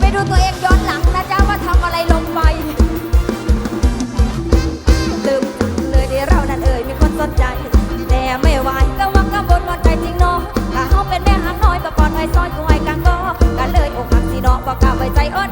ไปดูตัวเองย้อนหลังนะจ๊ะว่าทำอะไรลงไปลืมเลยที่เรานั้นเอ่ยมีคนสนใจ แต่ไม่ไหวก็วักก็บนวันใจจริงเนาะถ้าเขาเป็นแม่หักน้อยก็ปอดไว้ซอยกุ้ยกังก็ก็เลยอกหักสิเนาะบอกกลับไว้ใจอ้อน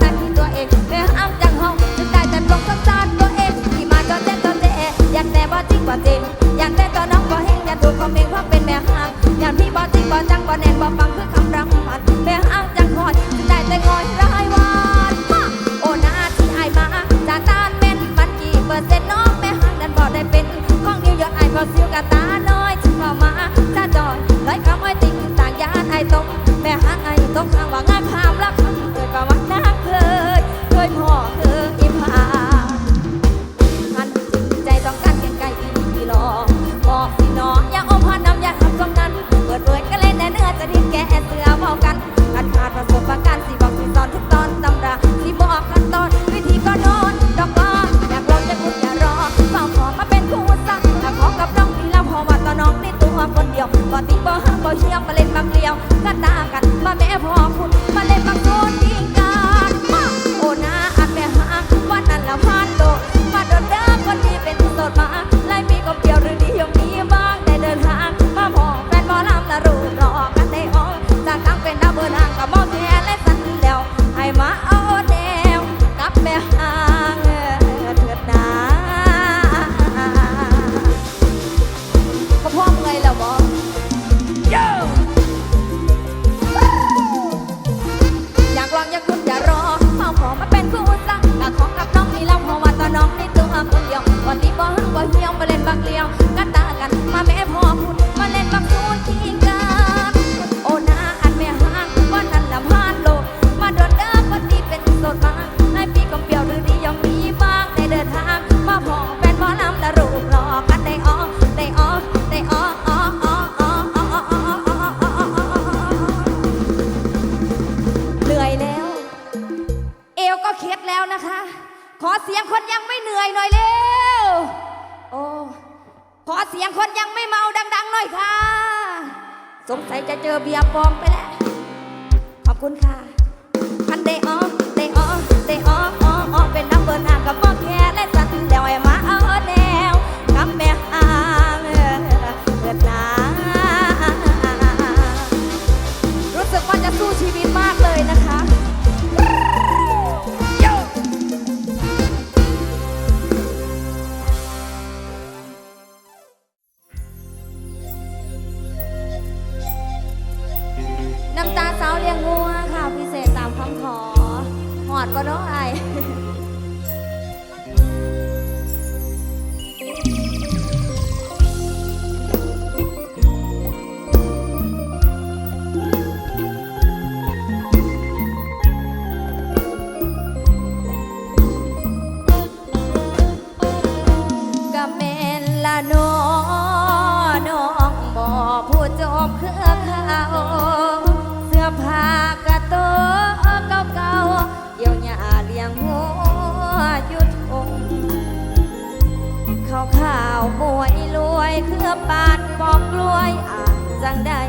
เครือปานบอกกล้วยอ่านจังได้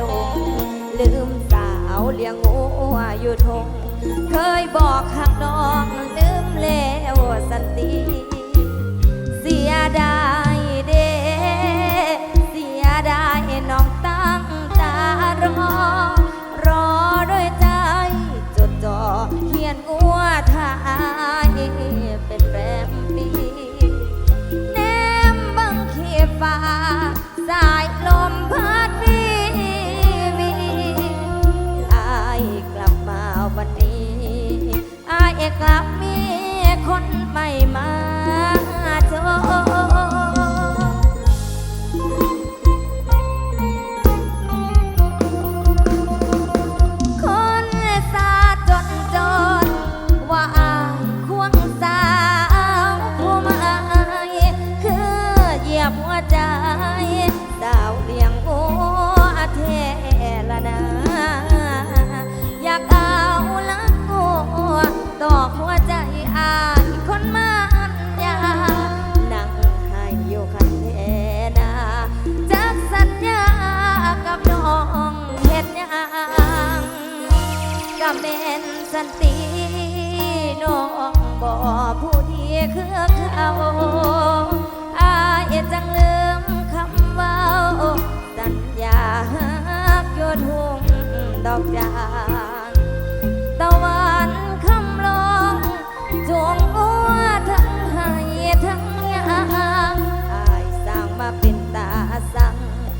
ลงลืมสาวเลี้ยงงัวอยู่ทง เคยบอกหักน้องลืมแล้วสันติเสียดายเด้เสียดายน้องตั้งตารอ รอด้วยใจจดจ่อเขียนงัวทายายลมพัดวีวีอากลับมาวันนี้อากลับ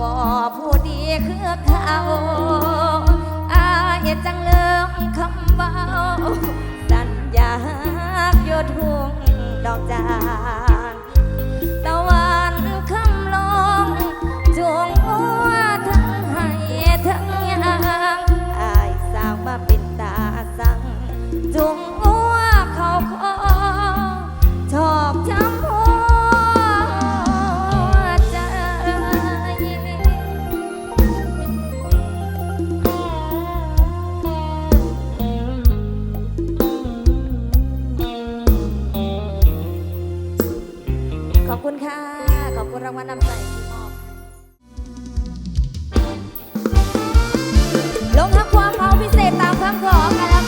บ่ผู้ดีคือเขาอาเหตจังเลิงคำเบาสัญญาโยทุงดอกจาำขอกะละ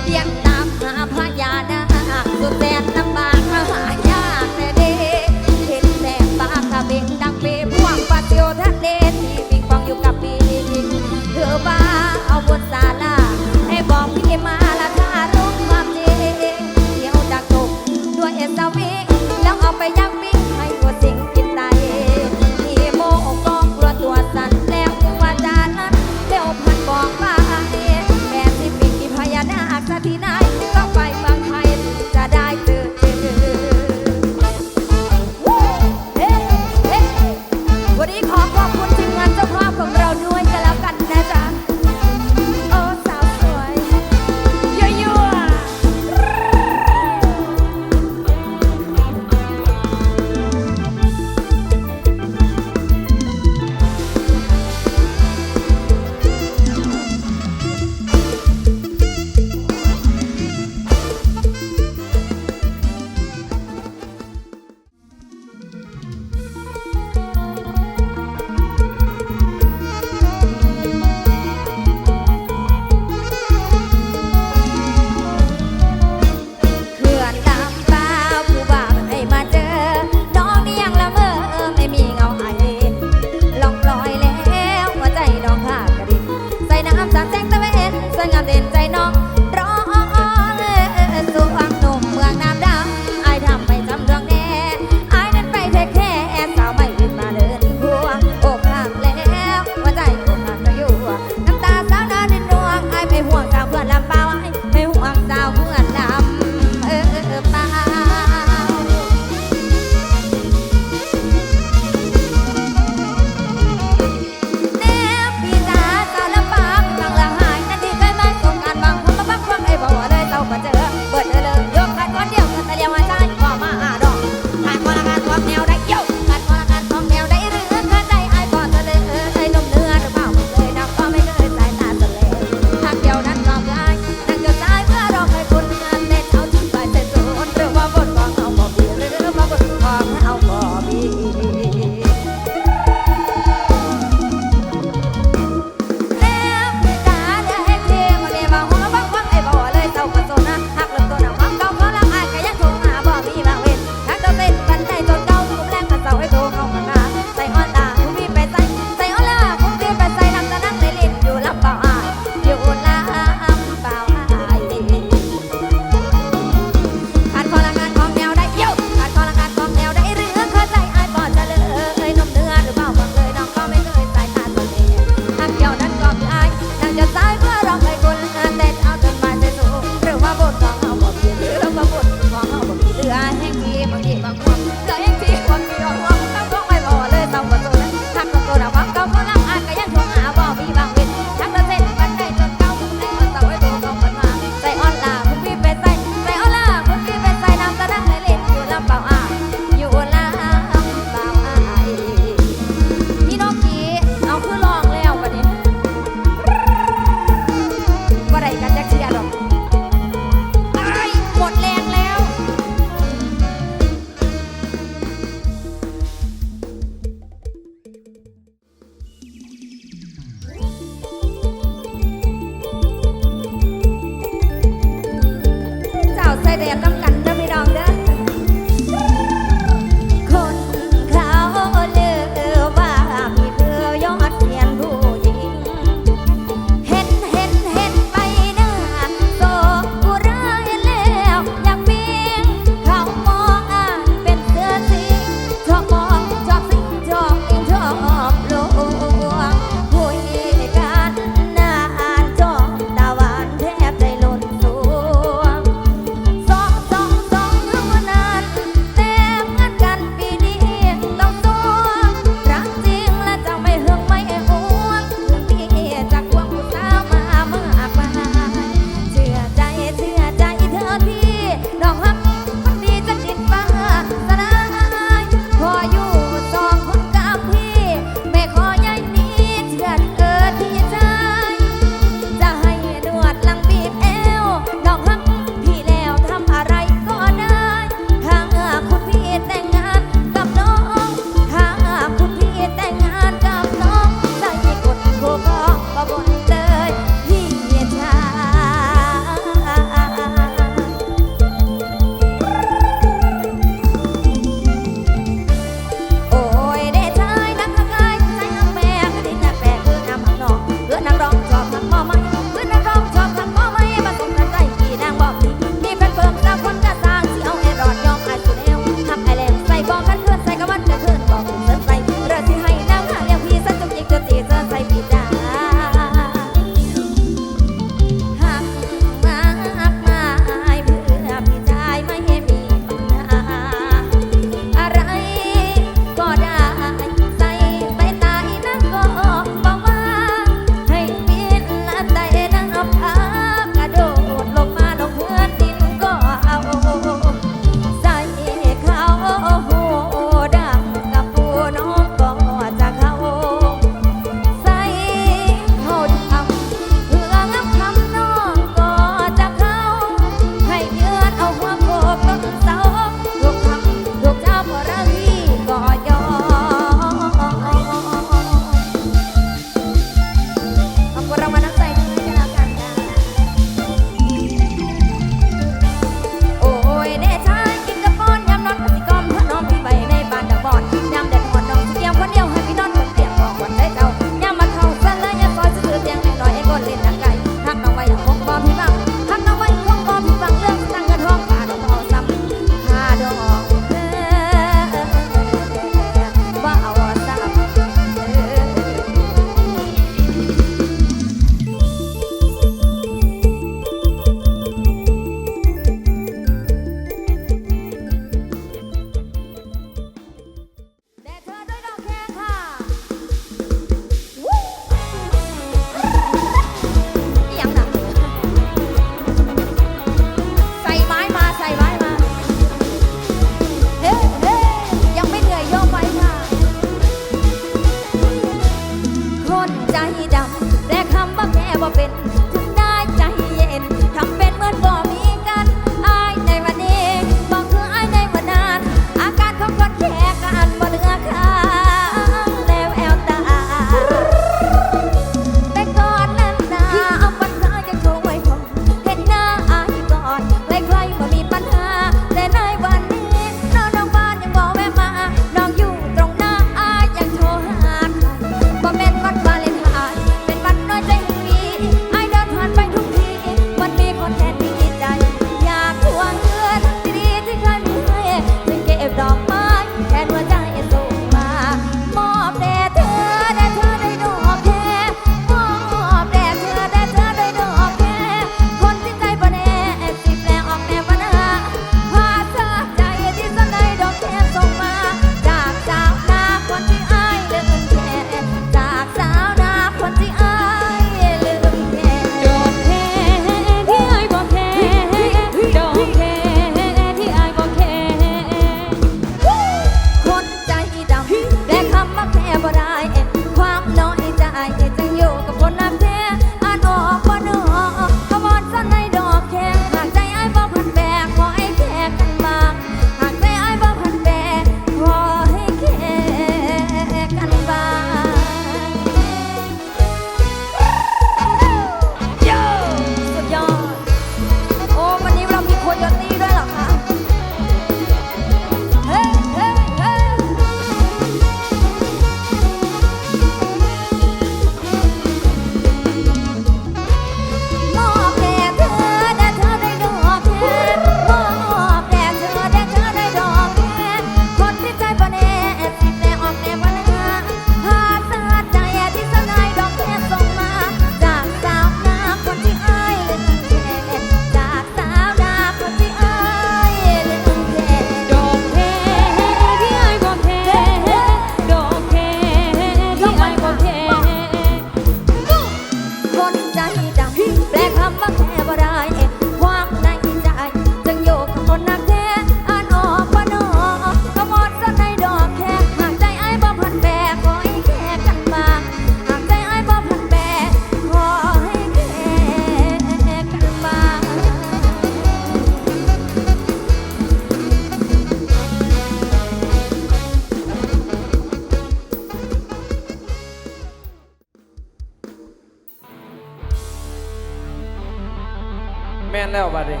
ม่นแล้วบัดนี้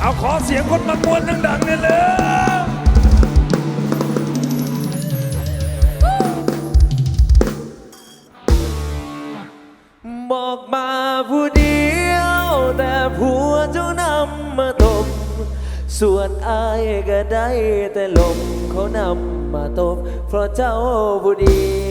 เอาขอเสียงคนมากวนดังๆเนี่ยเลยบอกมาผู้เดียว แต่ผัวเจ้านำมาตบ ส่วนอายก็ได้แต่ลมเขานำมาตบ เพราะเจ้าผู้เดียว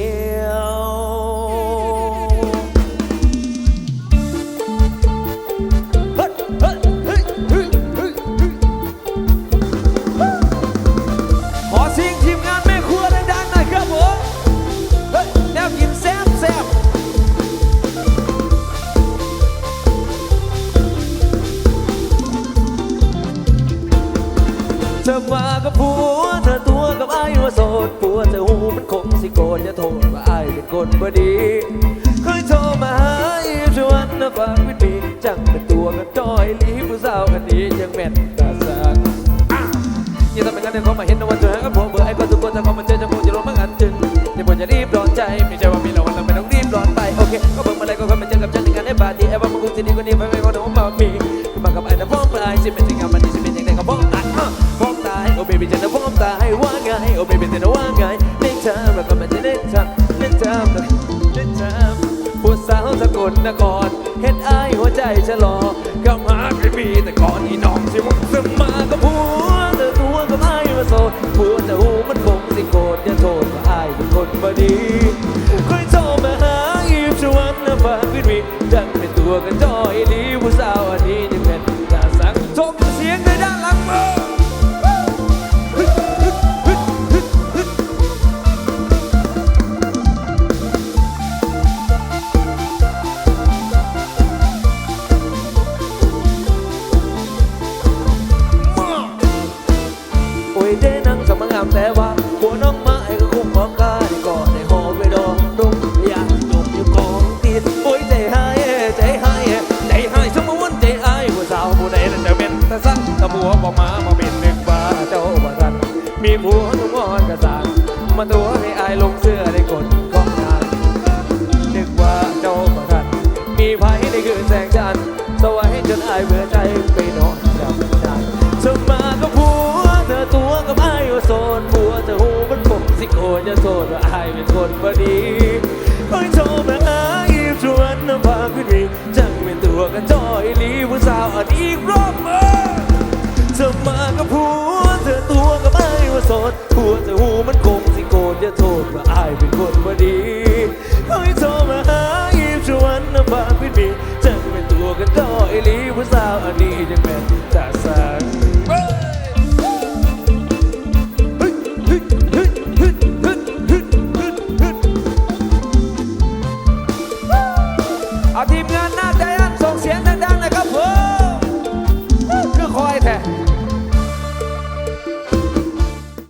อยลีผู้สาวคนนี้ยังแม่นตาสักยิ่งทำเป็นกันเดี๋ยวเขามาเห็นนะว่าเธอกับผัวเบื่อไอ้คนทุกคนจะเขามาเจอจะพูดจะลงมากันจึงอย่าบ่นอย่ารีบร้อนใจไม่ใช่ว่ามีเราวันเราไม่ต้องรีบร้อนไปโอเคก็เบิ่งมาอะไรก็ค่อยมาเจอกับฉันในงานในบาร์ที่แอบว่ามันคงจะดีกว่านี้ไปไม่ก็เดี๋ยวผมามีคือมากับไอ้นะพ้องปลายสิเป็นสิ่งงามมันดีสิเป็นอย่างไรก็พ้องตายพ้องตายโอ้เบบี้จะนะพ้องตายว่าไงโอ้เบบี้จะนะว่าไงเล่นเธอแล้วก็มันจะเล่นเธอเล่นเธอเล่นเธอผู้สาวสกลนคร เฮ็ดอายหัวใจชะลอก็มาไม่มีแต่ก่อนนี่น้องสิว่าสมาก็พู นคืนแสงจันทร์สว่ายจนอายเบื่อใจไปนอนกับนานเธอมากับผัวเธอตัวกับอายว่าโสดผัวเธอหูมันผมสิโกนจะโสดว่าอายเป็นคนบดีคอยโทรมาหาอีชวนน้ำพาขึ้นวีจังเป็นตัวกันจอยลีผู้สาวอันอีกรอบเออเธอมากับผัวเธอตัวกับไอ้ายว่าโสดผัวเธอหูมันคงสิโกรธอย่าโทษว่าอายเป็นคนบดีให้โลีผู้สาวอันนี้ยังแม่นตาสัง